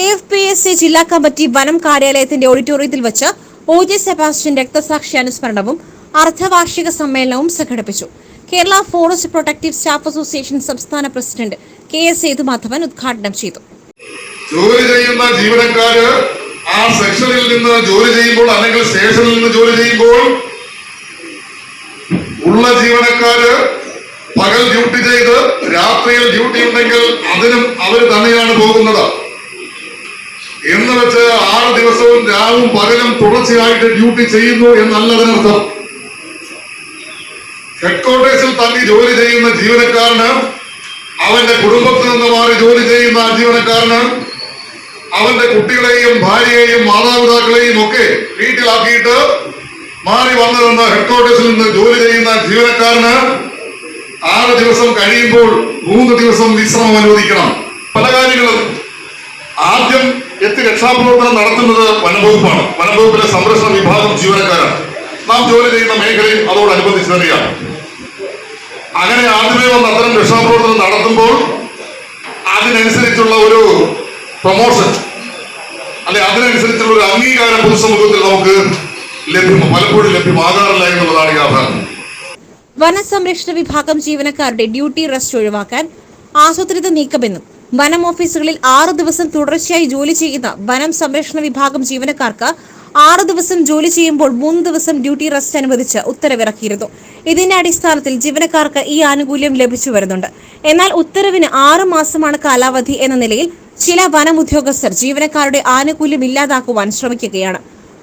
S C ജില്ലാ committee വനം കാര്യാലയത്തിന്റെ ഓഡിറ്റോറിയത്തിൽ വെച്ച് ഒ ജെ സെബാസ്റ്റ്യൻ രക്തസാക്ഷി അനുസ്മരണവും അർദ്ധവാർഷിക സമ്മേളനവും സംഘടിപ്പിച്ചു. Kerala forest protective staff association സംസ്ഥാന പ്രസിഡന്റ് കെ എസ് സേതുമാധവൻ ഉദ്ഘാടനം ചെയ്തു. ജോലി ചെയ്യുന്ന ജീവനക്കാര് ആ സെക്ഷനിൽ നിന്ന് ജോലി ചെയ്യുമ്പോൾ അല്ലെങ്കിൽ സ്റ്റേഷനിൽ നിന്ന് ജോലി ചെയ്യുമ്പോൾ ഉള്ള ജീവനക്കാര് പകൽ ഡ്യൂട്ടി ചെയ്ത് രാത്രിയിൽ ഡ്യൂട്ടി ഉണ്ടെങ്കിൽ അതിനും അവർ തന്നെയാണ് പോകുന്നത്. ദിവസവും രാവും പകലും തുടർച്ചയായിട്ട് ഡ്യൂട്ടി ചെയ്യുന്നു എന്നല്ല അതിനർത്ഥം. ഹെഡ്ക്വാർട്ടേഴ്സിൽ തന്നെ ജോലി ചെയ്യുന്ന ജീവനക്കാരന് അവന്റെ കുടുംബത്തിൽ നിന്ന് മാറി ജോലി ചെയ്യുന്ന ആ ജീവനക്കാരന് അവന്റെ കുട്ടികളെയും ഭാര്യയെയും മാതാപിതാക്കളെയും ഒക്കെ വീട്ടിലാക്കിയിട്ട് മാറി വന്നു നിന്ന് ഹെഡ്ക്വാർട്ടേഴ്സിൽ നിന്ന് ജോലി ചെയ്യുന്ന ജീവനക്കാരന് ആറ് ദിവസം കഴിയുമ്പോൾ മൂന്ന് ദിവസം വിശ്രമം അനുവദിക്കണം. പല കാര്യങ്ങളും രക്ഷാപ്രവർത്തനം നടത്തുന്നത് വനംവകുപ്പാണ്. വനംവകുപ്പിലെ സംരക്ഷണ വിഭാഗം ജീവനക്കാരാണ്. നാം ജോലി ചെയ്യുന്ന മേഖലയിൽ അതോടനുബന്ധിച്ച് തന്നെയാണ്. അങ്ങനെ ആദ്യമേ വന്ന് അത്തരം രക്ഷാപ്രവർത്തനം നടത്തുമ്പോൾ അതിനനുസരിച്ചുള്ള ഒരു പ്രൊമോഷൻ അല്ലെ അതിനനുസരിച്ചുള്ള ഒരു അംഗീകാരം പൊതുസമൂഹത്തിൽ നമുക്ക് ലഭ്യം പലപ്പോഴും ലഭ്യമാകാറില്ല എന്നുള്ളതാണ് യാഥാർത്ഥ്യം വനസംരക്ഷണ വിഭാഗം ജീവനക്കാരുടെ ഡ്യൂട്ടി റെസ്റ്റ് ഒഴിവാക്കാൻ ആസൂത്രിത നീക്കമെന്നും വനം ഓഫീസുകളിൽ ആറ് ദിവസം തുടർച്ചയായി ജോലി ചെയ്യുന്ന വനം സംരക്ഷണ വിഭാഗം ജീവനക്കാർക്ക് ആറ് ദിവസം ജോലി ചെയ്യുമ്പോൾ മൂന്ന് ദിവസം ഡ്യൂട്ടി റെസ്റ്റ് അനുവദിച്ച് ഉത്തരവിറക്കിയിരുന്നു. ഇതിന്റെ അടിസ്ഥാനത്തിൽ ജീവനക്കാർക്ക് ഈ ആനുകൂല്യം ലഭിച്ചു വരുന്നുണ്ട്. എന്നാൽ ഉത്തരവിന് ആറ് മാസമാണ് കാലാവധി എന്ന നിലയിൽ ചില വനം ഉദ്യോഗസ്ഥർ ജീവനക്കാരുടെ ആനുകൂല്യം ഇല്ലാതാക്കുവാൻ ശ്രമിക്കുകയാണ്.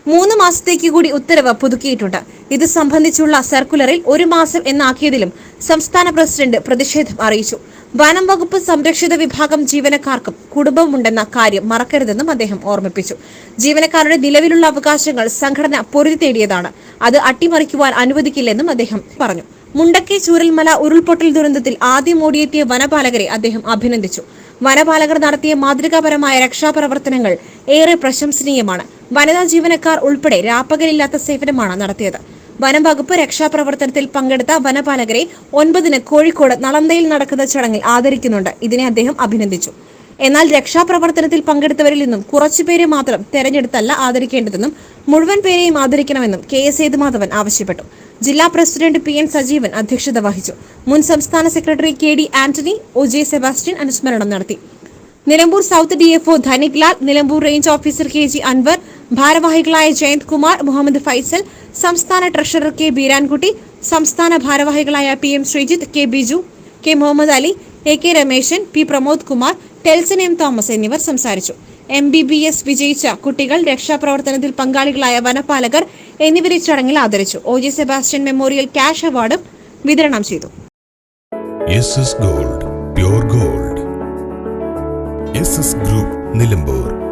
മൂന്ന് മാസത്തേക്ക് കൂടി ഉത്തരവ് പുതുക്കിയിട്ടുണ്ട്. ഇത് സംബന്ധിച്ചുള്ള സർക്കുലറിൽ ഒരു മാസം എന്നാക്കിയതിലും സംസ്ഥാന പ്രസിഡന്റ് പ്രതിഷേധം അറിയിച്ചു. വനം വകുപ്പ് സംരക്ഷിത വിഭാഗം ജീവനക്കാർക്കും കുടുംബമുണ്ടെന്ന കാര്യം മറക്കരുതെന്നും അദ്ദേഹം ഓർമ്മിപ്പിച്ചു. ജീവനക്കാരുടെ നിലവിലുള്ള അവകാശങ്ങൾ സംഘടന പൊരുതി തേടിയതാണ്. അത് അട്ടിമറിക്കുവാൻ അനുവദിക്കില്ലെന്നും അദ്ദേഹം പറഞ്ഞു. മുണ്ടക്കെ ചൂരൽമല ഉരുൾപൊട്ടൽ ദുരന്തത്തിൽ ആദ്യം ഓടിയെത്തിയ വനപാലകരെ അദ്ദേഹം അഭിനന്ദിച്ചു. വനപാലകർ നടത്തിയ മാതൃകാപരമായ രക്ഷാപ്രവർത്തനങ്ങൾ ഏറെ പ്രശംസനീയമാണ്. വനിതാ ജീവനക്കാർ ഉൾപ്പെടെ രാപ്പകലില്ലാത്ത സേവനമാണ് നടത്തിയത്. വനം വകുപ്പ് രക്ഷാപ്രവർത്തനത്തിൽ പങ്കെടുത്ത വനപാലകരെ ഒൻപതിന് കോഴിക്കോട് നളന്തയിൽ നടക്കുന്ന ചടങ്ങിൽ ആദരിക്കുന്നുണ്ട്. ഇതിനെ അദ്ദേഹം അഭിനന്ദിച്ചു. എന്നാൽ രക്ഷാപ്രവർത്തനത്തിൽ പങ്കെടുത്തവരിൽ നിന്നും കുറച്ചുപേരെ മാത്രം തെരഞ്ഞെടുത്തല്ല ആദരിക്കേണ്ടതെന്നും മുഴുവൻ പേരെയും ആദരിക്കണമെന്നും കെ എസ് സേതുമാധവൻ ആവശ്യപ്പെട്ടു. ജില്ലാ പ്രസിഡന്റ് പി എൻ സജീവൻ അധ്യക്ഷത വഹിച്ചു. മുൻ സംസ്ഥാന secretary K D Antony O J Sebastian അനുസ്മരണം നടത്തി. Nilambur south D F O Dhanik Lal Nilambur range officer K G Anwar ഭാരവാഹികളായ ജയന്ത് കുമാർ മുഹമ്മദ് ഫൈസൽ സംസ്ഥാന ട്രഷറർ കെ ബീരാൻകുട്ടി സംസ്ഥാന ഭാരവാഹികളായ P M Sreejith K Biju K Muhammad Ali A K Rameshan P Pramod Kumar Telson M Thomas എന്നിവർ സംസാരിച്ചു. M B B S വിജയിച്ച കുട്ടികൾ രക്ഷാപ്രവർത്തനത്തിൽ പങ്കാളികളായ വനപാലകർ എന്നിവരെ ചടങ്ങിൽ ആദരിച്ചു. O G Sebastian memorial cash അവാർഡും വിതരണം ചെയ്തു. Gold gold. ഗ്രൂപ്പ് നിലമ്പൂർ.